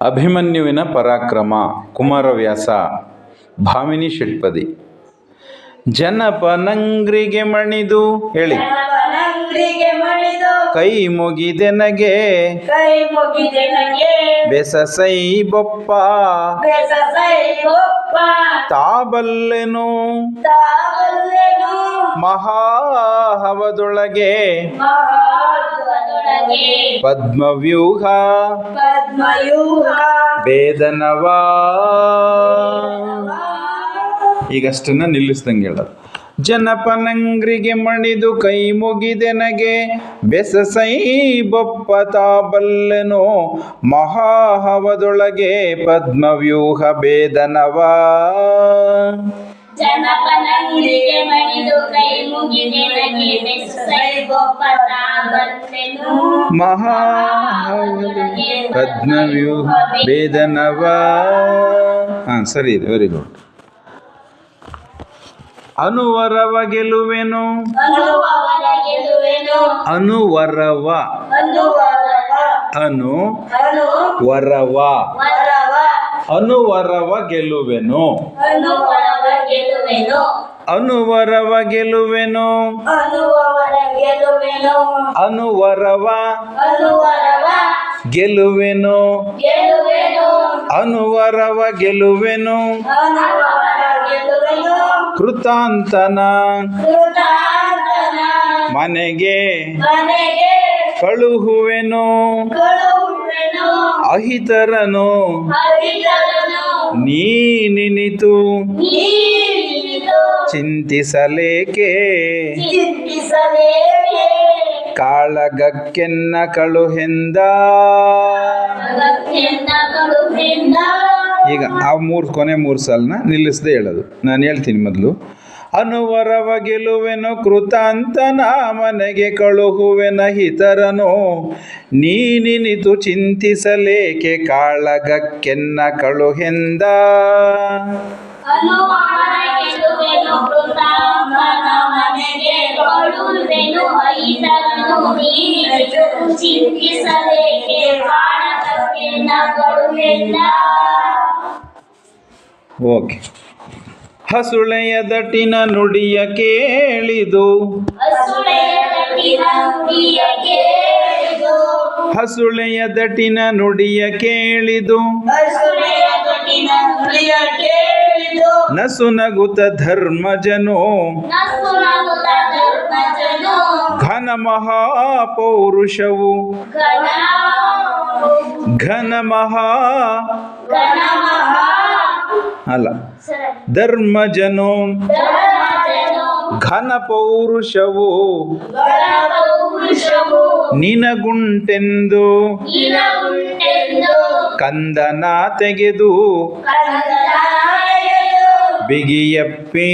ಅಭಿಮನ್ಯುವಿನ ಪರಾಕ್ರಮ ಕುಮಾರವ್ಯಾಸ ಭಾಮಿನಿ ಷಟ್ಪದಿ. ಜನಪನಂಗ್ರಿಗೆ ಮಣಿದು ಹೇಳಿ. ಕೈ ಮುಗಿದೆನಗೆ ಮುಗಿದೆ ನಗೆ. ಬೆಸಸೈ ಬೊಪ್ಪ. ತಾಬಲ್ಲೆನು. ಮಹಾಹವದೊಳಗೆ. ಪದ್ಮವ್ಯೂಹ. ಪದ್ಮವ್ಯೂಹ. ವೇದನವಾ. ಈಗಷ್ಟನ್ನ ನಿಲ್ಲಿಸ್ದಂಗೆ ಹೇಳೋದು. ಜನಪನಂಗ್ರಿಗೆ ಮಣಿದು ಕೈ ಮುಗಿದೆನಗೆ ಬೆಸಸೈ ಬೊಪ್ಪ ಬಲ್ಲೆನೋ ಮಹಾಹವದೊಳಗೆ ಪದ್ಮವ್ಯೂಹ ಭೇದನವಾ ಜನಪನಂಗ್ರಿಗೆ ಮಣಿದು ಕೈ ಮುಗಿದೆ ನನಗೆ ಬೆಸೈ ಗೋಪತ ಬಂದೆನು ಮಹಾ ಪದ್ಮವ್ಯೂಹ ವೇದನವ. ಹಾಂ ಸರಿ ಇದೆ ವೆರಿ ಗುಡ್ ಅನುವರವ ಗೆಲುವೆನು ಅನುವರ ಗೆಲುವೆನು ಅನುವರವ. ಅನುವರವ. ಅನು ವರವ. ವರವ. ಅನುವರವ ಗೆಲುವೆನು ಗೆಲುವೆನು ಅನುವರವ ಗೆಲುವೆನು ಅನುವರ ಗೆಲುವೆನು ಅನುವರವ ಅನುವರವ ಗೆಲುವೆನು ಗೆಲುವೆನು ಅನುವರವ ಗೆಲುವೆನು ಅನುವರ ಗೆಲುವೆನು ಕೃತಾಂತನ ಕೃತಾಂತನ ಮನೆಗೆ ಮನೆಗೆ ಕಳುಹುವೆನು? ಕಳುಹುವೆನು? ಅಹಿತರನು? ನೀ ನಿನಿತು? ಚಿಂತಿಸಲೇಕೆ ಚಿಂತಿಸಲೇಕೆ? ಕಾಳಗಕ್ಕೆನ್ನ ಕಳುಹೆಂದ? ಈಗ ಆ ಮೂರು ಕೊನೆ ಮೂರು ಸಾಲನ್ನ ನಿಲ್ಲಿಸದೆ ಹೇಳೋದು. ನಾನು ಹೇಳ್ತೀನಿ ಮೊದಲು. ಅನುವರವ ಗೆಲುವೆನು ಕೃತಾಂತನ ಮನೆಗೆ ಕಳುಹುವೆನ ಹಿತರನು. ನೀನಿನಿತು ಚಿಂತಿಸಲೇಕೆ ಕಾಳಗಕ್ಕೆನ್ನ ಕಳುಹೆಂದ? ಗೆಲುವೆನು ಕೃತಾಂತನ ಮನೆಗೆ ಕಳುವೆನು ಐತರನು ನೀನಿದು ಚಿಂತಿಸಲೇಕೆ ಕಾಣಕಕ್ಕೆನ ಕಳುಹಿಂದ ಓಕೆ. ಹಸುಳೆಯ ದಟ್ಟಿನ ನುಡಿಯ ಕೇಳಿದು. ಹಸುಳೆಯ ದಟ್ಟಿನ ನುಡಿಯ ಕೇಳಿದು. ಹಸುಳೆಯ ದಟಿನ ನುಡಿಯ ಕೇಳಿದು. ಹಸುಳೆಯ ಧರ್ಮಜನೋ. ಘನ ಮಹಾಪೌರುಷವು. ಘನ ಮಹಾ. ಅಲ್ಲ. ಧರ್ಮಜನು. ಘನ ಪೌರುಷವು. ನಿನಗುಂಟೆಂದು. ಕಂದನ ತೆಗೆದು. ಬಿಗಿಯಪ್ಪಿ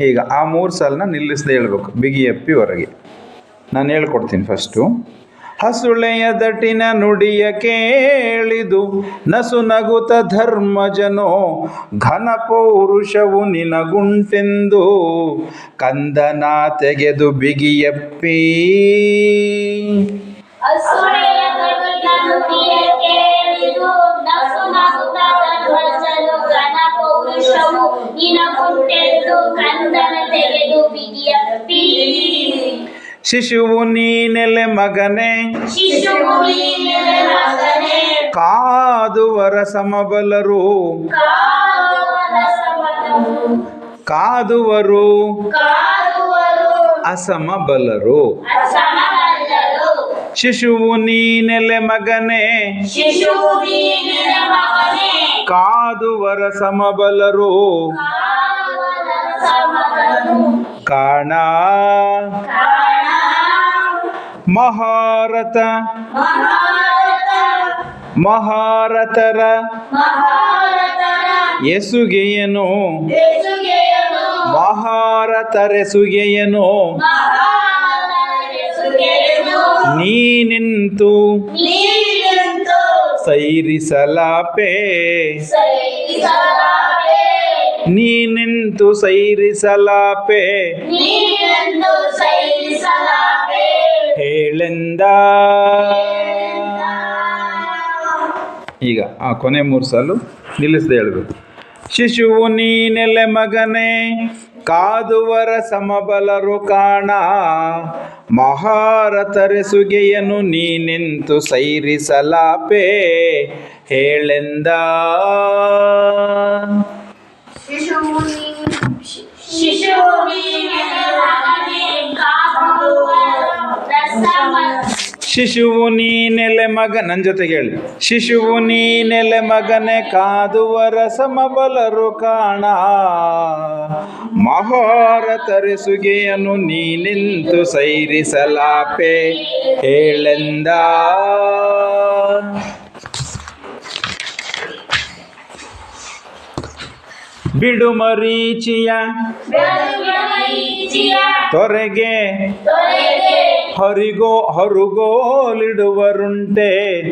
ಈಗ ಆ ಮೂರು ಸಾಲನ್ನ ನಿಲ್ಲಿಸದೆ ಹೇಳ್ಬೇಕು ಬಿಗಿಯಪ್ಪಿ ಹೊರಗೆ. ನಾನು ಹೇಳ್ಕೊಡ್ತೀನಿ ಫಸ್ಟು ಹಸುಳೆಯ ದಟಿನ ನುಡಿಯ ಕೇಳಿದು ನಸು ನಗುತ ಧರ್ಮಜನು ಘನ ಪೌರುಷವು ನಿನಗುಂಟೆಂದು ಕಂದನ ತೆಗೆದು ಬಿಗಿಯಪ್ಪಿ ಕಂದನ ತೆಗೆದು ಶಿಶುವು ನೀನೆಲೆ ಮಗನೇ. ಶಿಶುವು ನೀನೆಲೆ ಮಗನೇ. ಕಾದುವರ ಸಮಬಲರು ಕಾದುವರ. ಅಸಮಬಲರು. ಶಿಶುವು ನೀನೆಲೆ ಮಗನೇ. ಕಾದುವರ ಸಮಬಲರು ಕಾಣ ಮಹಾರತ ಮಹಾರತರ ಮಹಾರಥ ಮಹಾರಥರ ಮಹಾರಥರ ಎಸುಗೆಯನು ಮಹಾರತರೆಸುಗೆಯನು ಮಹಾರಥರೆಸುಗೆಯನು ನಿಂತು ನೀನೆಂತು ಸೈರಿಸಲಾಪೆ ಸೈರಿಸಲಾಪೆ. ನೀನೆಂದು ಸೈರಿಸಲಾರೆ ಹೇಳ ಹೇಳೆಂದ. ಈಗ ಆ ಕೊನೆ ಮೂರು ಸಾಲು ನಿಲ್ಲಿಸದೆ ಹೇಳಬೇಕು. ಶಿಶುವು ನೀನೆಲೆ ಮಗನೇ ಕಾದುವರ ಸಮಬಲರು ಕಾಣ. ಮಹಾರತರೆಸುಗೆಯನು ನೀನೆಂತು ಸೈರಿಸಲಾಪೆ. ಹೇಳೆಂದ. ಶಿಶುವು ನೀನೆಲೆ ರಸಮ ಮಗ ನನ್ನ ಜೊತೆಗೆ ಹೇಳಿ. ಶಿಶುವು ನೀನೆಲೆ ಮಗನೆ ಕಾದುವರ ಸಮಬಲರು ಕಾಣ. ಮಹಾರತರೆಸುಗೆಯನು ನೀನಿಂತು ಸೈರಿಸಲಾಪೆ. ಹೇಳೆಂದ? ಬಿಡು ಮರೀಚಿಯ ಬೆಳಗಿನ ತೊರೆಗೆ ತೊರೆಗೆ ಹರಿಗೋ ಹರುಗೋಲಿಡುವರುಂಟೆ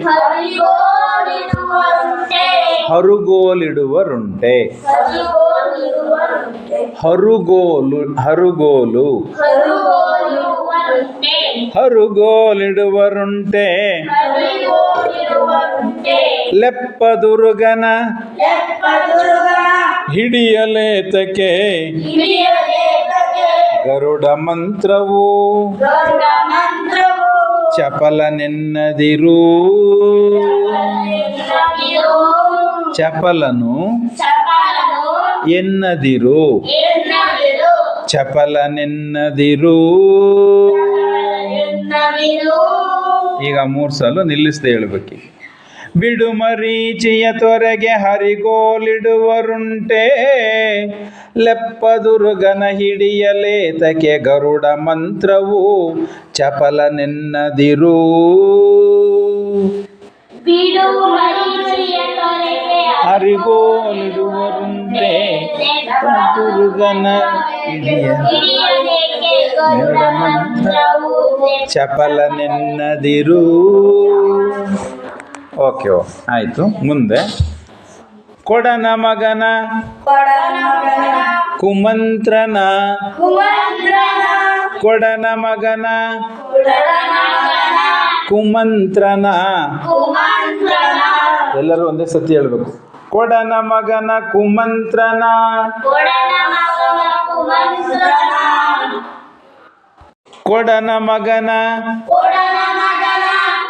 ಹರಿಗೋಲಿರುವಂತೆ ಹರುಗೋಲಿಡುವರುಂಟೆ ಹರಿಗೋಲಿರುವಂತೆ ಹರುಗೋಲು ಹರುಗೋಲು ಹರಿಗೋಲಿರುವಂತೆ ಹರುಗೋಲಿಡುವರುಂಟೆ ಹರಿಗೋಲಿರುವಂತೆ ಲೆಪ್ಪದುರುಗನ ಲೆಪ್ಪದುರ್ಗನ ಹಿಡಿಯಲೇತಕ್ಕೆ ಹಿರಿಯಲೇತಕ್ಕೆ ಗರುಡ ಮಂತ್ರವು. ಚಪಲ ನೆನ್ನದಿರು. ಚಪಲನು ಎನ್ನದಿರು. ಚಪಲ ಚಪಲನೆನ್ನದಿರು ಈಗ ಮೂರು ಸಲ ನಿಲ್ಲಿಸದೆ ಹೇಳ್ಬೇಕು ಬಿಡು ಮರೀಚಿಯ ತೊರೆಗೆ ಹರಿಗೋಲಿಡುವರುಂಟೆ ಲೆಪ್ಪದುರುಗನ ಹಿಡಿಯಲೇತಕ್ಕೆ ಗರುಡ ಮಂತ್ರವು ಚಪಲನೆನ್ನದಿರು ಬಿಡು ಮರೀಚಿಯ ತೊರೆಗೆ ಹರಿಗೋಲಿಡುವರುಂಟೆ ದುರ್ಗನ ಹಿಡಿಯ ಹಿರಿಯಲೇಕೆ ಗರುಡ ಮಂತ್ರವು ಚಪಲನೆನ್ನದಿರು ಓಕೆ ಆಯ್ತು ಮುಂದೆ. ಕೊಡನ ಮಗನ. ಕುಮಂತ್ರನ. ಕೊಡನ ಮಗನ. ಕುಮಂತ್ರನ. ಎಲ್ಲರೂ ಒಂದೇ ಸತಿ ಹೇಳ್ಬೇಕು. ಕೊಡನ ಮಗನ ಕುಮಂತ್ರನ. ಕೊಡನ ಮಗನ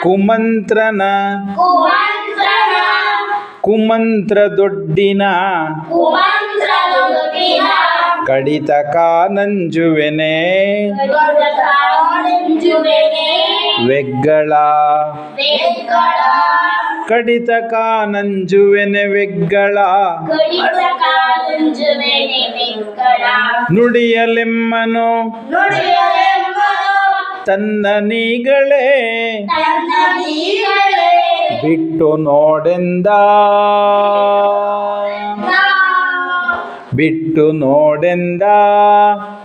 ಕುಮಂತ್ರನ. ಕುಮಂತ್ರ ದೊಡ್ಡಿನ. ಕಡಿತ ಕಾನಂಜುವೆನೆ. ವೆಗ್ಗಳ. ವೇಗಳ ಕಡಿತ ಕಾನಂಜುವೆನೆ ವೆಗ್ಗಳ. ನುಡಿಯಲೆಮ್ಮನು. ತನ್ನ ನೀಗಳೇ ಬಿಟ್ಟು ನೋಡೆಂದ? ಬಿಟ್ಟು ನೋಡೆಂದ?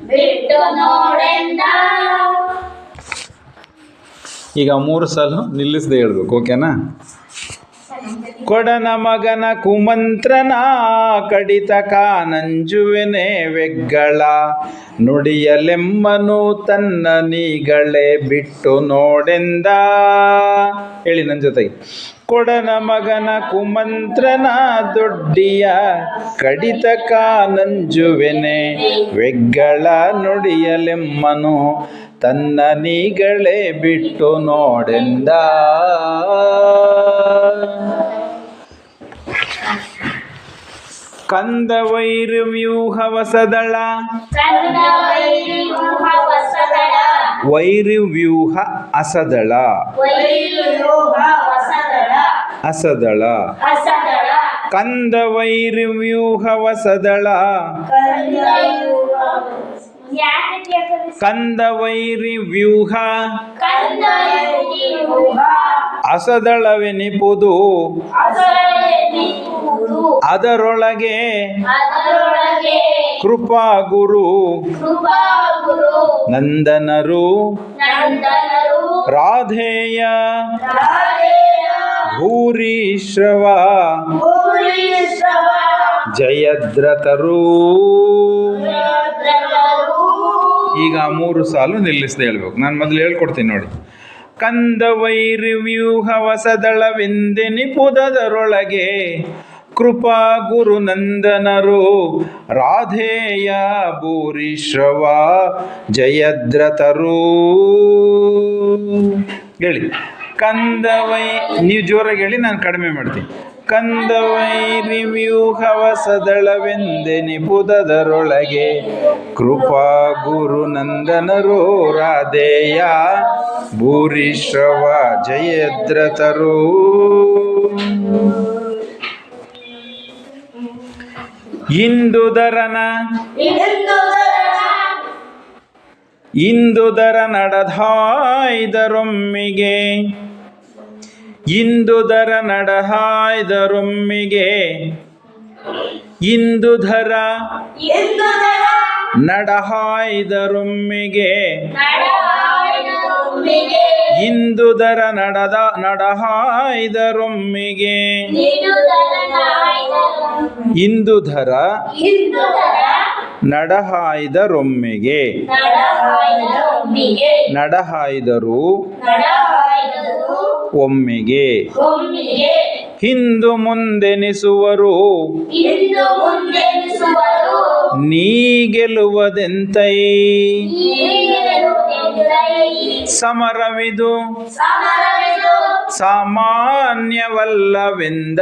ಬಿಟ್ಟು ನೋಡೆಂದ? ಈಗ ಮೂರು ಸಲ ನಿಲ್ಲಿಸದೆ ಹೇಳ್ಬೇಕು ಓಕೆನಾ? ಕೊಡನ ಮಗನ ಕುಮಂತ್ರನ ಕಡಿತ ಕಾನಂಜುವೆನೆ ವೆಗ್ಗಳ ನುಡಿಯಲೆಮ್ಮನು ತನ್ನ ನೀಗಳೇ ಬಿಟ್ಟು ನೋಡೆಂದ. ಹೇಳಿ ನನ್ನ ಜೊತೆಗೆ ಕೊಡನ ಮಗನ ಕುಮಂತ್ರನ ದೊಡ್ಡಿಯ ಕಡಿತ ಕಾನಂಜುವೆನೆ. ವೆಗ್ಗಳ ನುಡಿಯಲೆಮ್ಮನು ತನ್ನ ನೀಗಳೇ ಬಿಟ್ಟು ನೋಡೆಂದ. ಕಂದ ವೈರವ್ಯೂಹ ವಸದಳ ವೈರು ವ್ಯೂಹ ಅಸದಳ. ಅಸದಳ. ಕಂದ ಕಂದ ವೈರವ್ಯೂಹ ವಸದಳ ಕಂದಯೂಹ ಕಂದ ವೈರಿ ವ್ಯೂಹ ಅಸದಳವೆನಿಪುದು. ಅದರೊಳಗೆ ಕೃಪಾ ಗುರು ನಂದನರು ರಾಧೇಯ ಭೂರೀಶ್ರವ ಜಯದ್ರತರು ಈಗ ಮೂರು ಸಾಲು ನಿಲ್ಲಿಸದೆ ಹೇಳ್ಬೇಕು. ನಾನು ಮೊದಲು ಹೇಳ್ಕೊಡ್ತೀನಿ ನೋಡಿ. ಕಂದ ಪುದದರೊಳಗೆ ಕೃಪಾ ಗುರುನಂದನರು ರಾಧೇಯ ಭೂರಿಶ್ರವ ಜಯದ್ರತರು. ಹೇಳಿ, ಕಂದವೈ, ನೀವು ಜೋರಾಗಿ ಹೇಳಿ, ನಾನು ಕಡಿಮೆ ಮಾಡ್ತೀನಿ. ಕಂದವೈರಿ ವ್ಯೂಹವಸದಳವೆಂದೆನಿಪುದರೊಳಗೆ ಕೃಪಾ ಗುರುನಂದನರು ರಾಧೇಯ ಭೂರಿಶ್ರವ ಜಯದ್ರತರು. ಇಂದುದರನ ಇಂದುದರ ನಡೆದಾಯ್ದರೊಮ್ಮಿಗೆ ಇಂದುದರ ನಡಹಾಯ್ದರೊಮ್ಮಿಗೆ. ಇಂದುಧರ ನಡಹಾಯ್ದರೊಮ್ಮಿಗೆ. ಇಂದುದರ ನಡದ ನಡಹಾಯ್ದರೊಮ್ಮಿಗೆ. ಇಂದುಧರ ನಡಹಾಯ್ದರೊಮ್ಮಿಗೆ. ನಡಹಾಯ್ದರು. ಒಮ್ಮೆಗೆ. ಹಿಂದು ಮುಂದೆನಿಸುವರು. ನೀ ಗೆಲ್ಲುವುದೆಂತೈ? ಸಮರವಿದು. ಸಾಮಾನ್ಯವಲ್ಲವೆಂದ?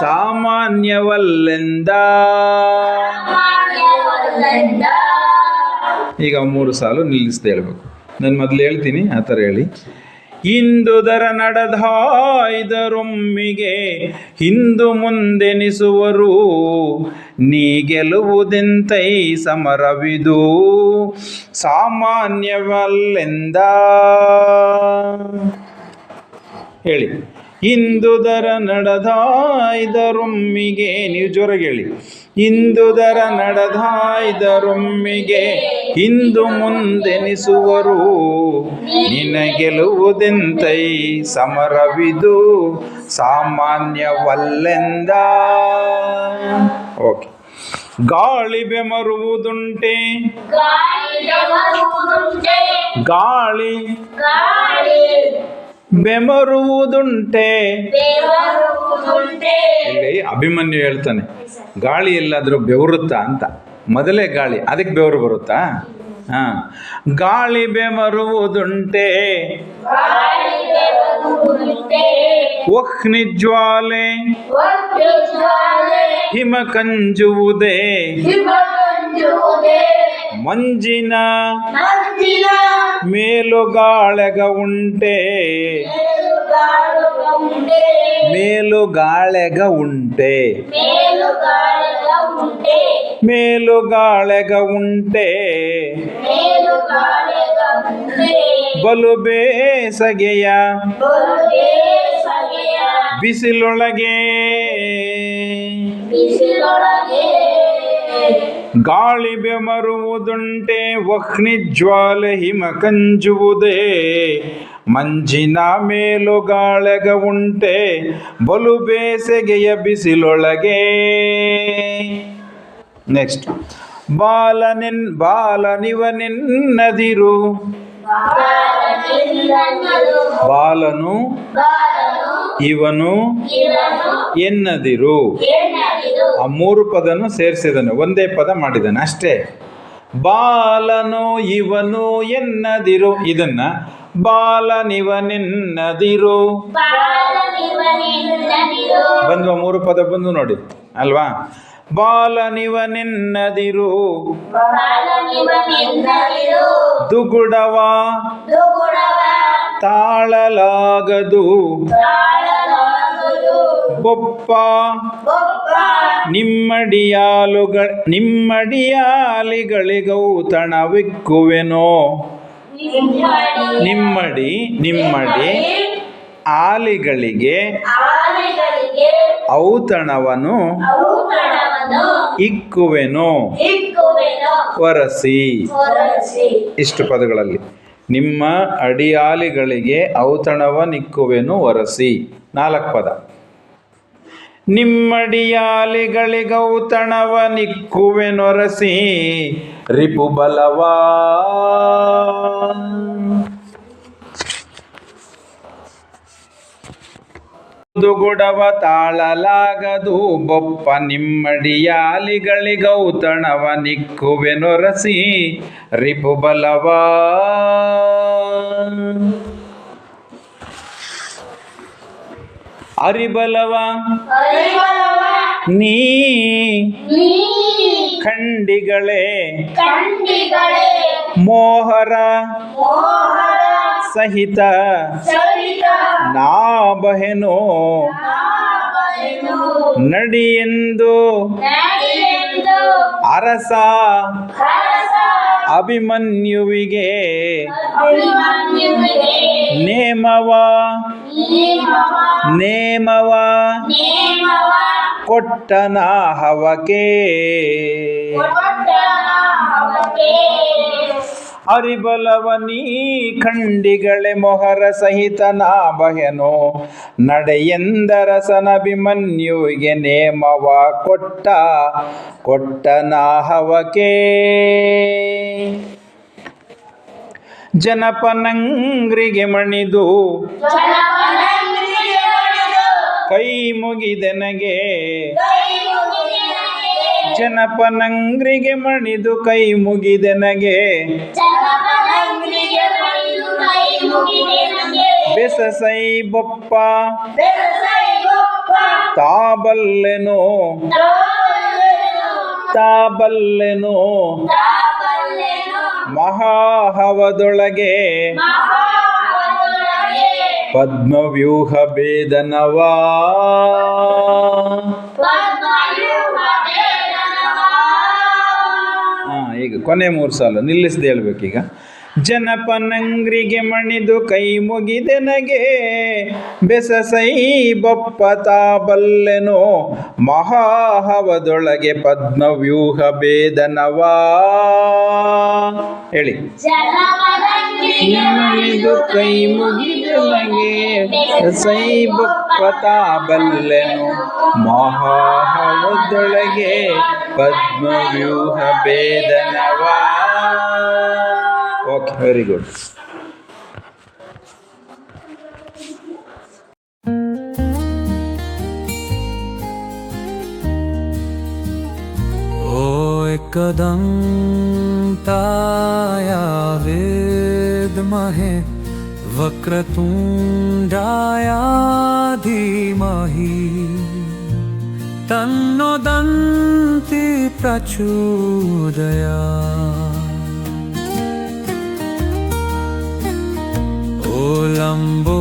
ಸಾಮಾನ್ಯವಲ್ಲೆಂದ? ಈಗ ಮೂರು ಸಾಲು ನಿಲ್ಲಿಸ್ದೆ ಹೇಳ್ಬೇಕು. ನಾನು ಮೊದಲು ಹೇಳ್ತೀನಿ, ಆ ಥರ ಹೇಳಿ. ಇಂದುದರ ನಡೆದಾಯ್ದರೊಮ್ಮಿಗೆ ಹಿಂದು ಮುಂದೆನಿಸುವರು, ನೀ ಗೆಲುವುದೆಂತೈ ಸಮರವಿದು? ಸಾಮಾನ್ಯವಲ್ಲೆಂದ? ಹೇಳಿ. ಇಂದುದರ ನಡೆದಾಯ್ದರೊಮ್ಮಿಗೆ ನೀವು ಜೋರಾಗಿ ಹೇಳಿ. ಇಂದುದರ ನಡೆದಾಯ್ದರೊಮ್ಮಿಗೆ ಹಿಂದು ಮುಂದೆನಿಸುವರು. ನಿನ ಗೆಲುವುದೆಂತೈ ಸಮರವಿದು ಸಾಮಾನ್ಯವಲ್ಲೆಂದ? ಓಕೆ. ಗಾಳಿ. ಬೆಮರುವುದುಂಟೆ ಗಾಳಿ ಬೆಮರುವುದುಂಟೆ ಇಲ್ಲಿ ಅಭಿಮನ್ಯು ಹೇಳ್ತಾನೆ. ಗಾಳಿ ಎಲ್ಲಾದರೂ ಬೆವರುತ್ತಾ ಅಂತ. ಮೊದಲೇ ಗಾಳಿ ಅದಕ್ಕೆ ಬೆವರು ಬರುತ್ತಾ? ಹಾಂ. ಗಾಳಿ ಬೆಮರುವುದುಂಟೆ ಒಹ್ನಿ ಜ್ವಾಲೆ? ಹಿಮ ಕಂಜುವುದೇ? ಮಂಜಿನ? ಮೇಲುಗಾಳೆಗ ಉಂಟೆ? ಮೇಲುಗಾಳೆಗ ಉಂಟೆ? ಮೇಲುಗಾಳೆಗ ಉಂಟೆ. ಬಲು ಬೇಸಗೆಯ. ಬಿಸಿಲೊಳಗೆ. ಗಾಳಿ ಬೆಮರುವುದುಂಟೆ. ವಹ್ನಿ ಜ್ವಾಲೆ ಹಿಮ ಕಂಜುವುದೇ. ಮಂಜಿನ ಮೇಲುಗಾಳೆಗ ಉಂಟೆ. ಬಲು ಬೇಸಗೆಯ ಬಿಸಿಲೊಳಗೆ. ನೆಕ್ಸ್ಟ್ ಬಾಲನೆನ್ ಬಾಲನಿವನೆನ್ನದಿರು ಬಾಲನು ಬಾಲನು ಇವನು ಎನ್ನದಿರು. ಆ ಮೂರು ಪದನು ಸೇರಿಸಿದನು ಒಂದೇ ಪದ ಮಾಡಿದನು ಅಷ್ಟೇ. ಬಾಲನು ಇವನು ಎನ್ನದಿರು. ಇದನ್ನ ಬಾಲನಿವನೆನ್ನದಿರು ಬಂದ್ವ ಮೂರು ಪದ ಬಂದು ನೋಡಿ ಅಲ್ವಾ? ಬಾಲನಿವನೆನ್ನದಿರು ದುಗುಡವ. ತಾಳಲಾಗದು. ಬೊಪ್ಪ. ನಿಮ್ಮಡಿಯಾಲುಗಳ ನಿಮ್ಮಡಿಯಾಲಿಗಳಿಗೌತಣವಿಕ್ಕುವೆನೋ ನಿಮ್ಮಡಿ. ನಿಮ್ಮಡಿ ನಿಮ್ಮಡಿ ಆಲಿಗಳಿಗೆ ಔತಣವನು. ಔತಣವನ್ನು ಔತಣವನ್ನು ಇಕ್ಕುವೆನು. ಒರಸಿ ಇಷ್ಟು ಪದಗಳಲ್ಲಿ. ನಿಮ್ಮ ಅಡಿಯಾಲಿಗಳಿಗೆ ಔತಣವನ್ನಿಕ್ಕುವೆನು ಒರಸಿ ನಾಲ್ಕು ಪದ. ನಿಮ್ಮಡಿಯಾಲಿಗಳಿಗೌತಣವನಿಕ್ಕುವೆನೊರಸಿ ರಿಪು ಬಲವಾ ದುಗುಡವ ತಾಳಲಾಗದು ಬೊಪ್ಪ ನಿಮ್ಮಡಿಯಾಲಿಗಳಿಗೌತಣವ ನಿಕ್ಕುವೆನೊರಸಿ ರಿಪು ಬಲವ. ಅರಿಬಲವ ನೀ ಖಂಡಿಗಳೇ. ಮೋಹರ ಸಹಿತ. ನಾವನು ನಡಿಯೆಂದು ಅರಸ ಅಭಿಮನ್ಯುವಿಗೆ ನೇಮವ ನೇಮವ ನೇಮವ ನೇಮವ ಕೊಟ್ಟನ ಹವಕೆ ಕೊಟ್ಟನ ಅವಕ್ಕೆ ಅರಿಬಲವ ನೀ ಖಂಡಿಗಳೆ ಮೊಹರ ಸಹಿತ ನಡೆಯೆಂದರಸನ ನಡೆಯೆಂದರಸನಭಿಮನ್ಯುವಿಗೆ ನೇಮವ ಕೊಟ್ಟ ಕೊಟ್ಟ ನಾಹವಕೆ ಜನಪನಂಗ್ರಿಗೆ ಮಣಿದು ಕೈ ಮುಗಿದೆನಗೆ ಜನಪನಂಗ್ರಿಗೆ ಮಣಿದು ಕೈ ಮುಗಿದೆನಗೆ ಬೆಸಸೈ ಬೊಪ್ಪ. ತಾಬಲ್ಲೆನು. ತಾಬಲ್ಲೆನು. ಮಹಾಹವದೊಳಗೆ. ಪದ್ಮವ್ಯೂಹ ಭೇದನವಾ ಈಗ ಕೊನೆ ಮೂರು ಸಾಲು ನಿಲ್ಲಿಸದೆ ಹೇಳ್ಬೇಕೀಗ. ಜನಪನಂಗ್ರಿಗೆ ಮಣಿದು ಕೈ ಮುಗಿದೆನಗೆ ಬೆಸಸೈ ಬೊಪ್ಪ ತಾಬಲ್ಲೆನೋ ಮಹಾಹವದೊಳಗೆ ಪದ್ಮವ್ಯೂಹ ಭೇದನವಾ. ಹೇಳಿ. ಮಣಿದು ಕೈ ಮುಗಿದೆನಗೆ ಸೈ ಬೊಪ್ಪ ತಾಬಲ್ಲೆನೋ ಮಹಾಹವದೊಳಗೆ ಪದ್ಮವ್ಯೂಹ ಭೇದನವಾ. ओके वेरी गुड ओ कदम ताया विद्महे वक्रतुण्डाया धीमहि। तन्नो दन्ति प्रचोदया। लम्बोदराया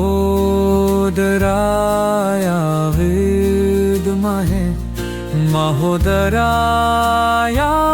विद्महे महोदराया धीमहि